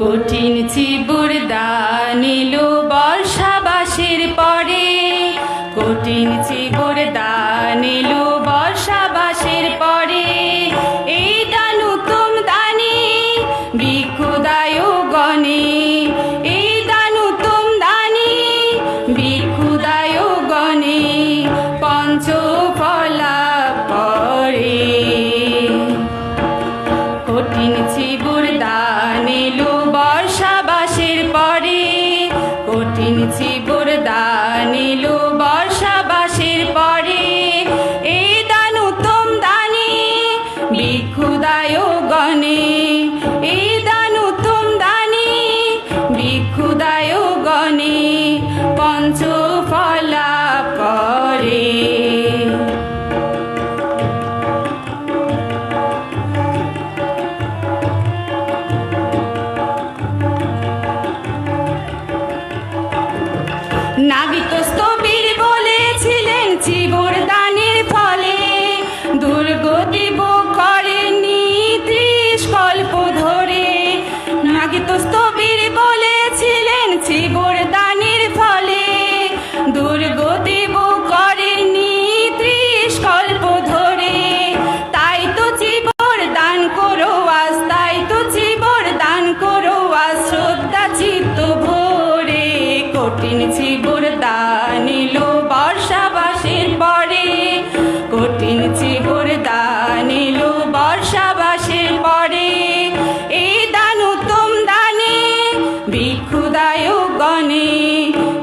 কঠিন চিবুর দানিল বর্ষাবাসীর পরে। কঠিন চিবুর দা চিবুর দান এলো বর্ষাবাসের পরে। কঠিন চিবুর দান এলো dos todos. खुदायो गने।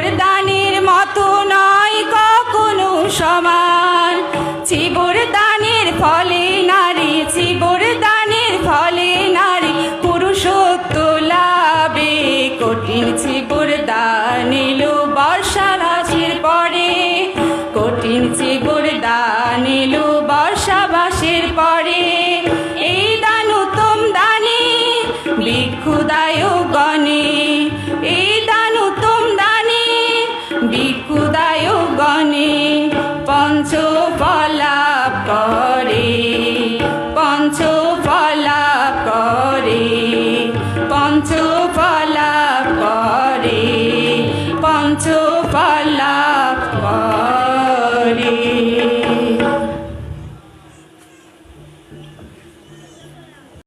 তোর দানের মতো নয় কখনো সমান। চিবুর দানের ফলে সুদায়ু গণে পঞ্চপলা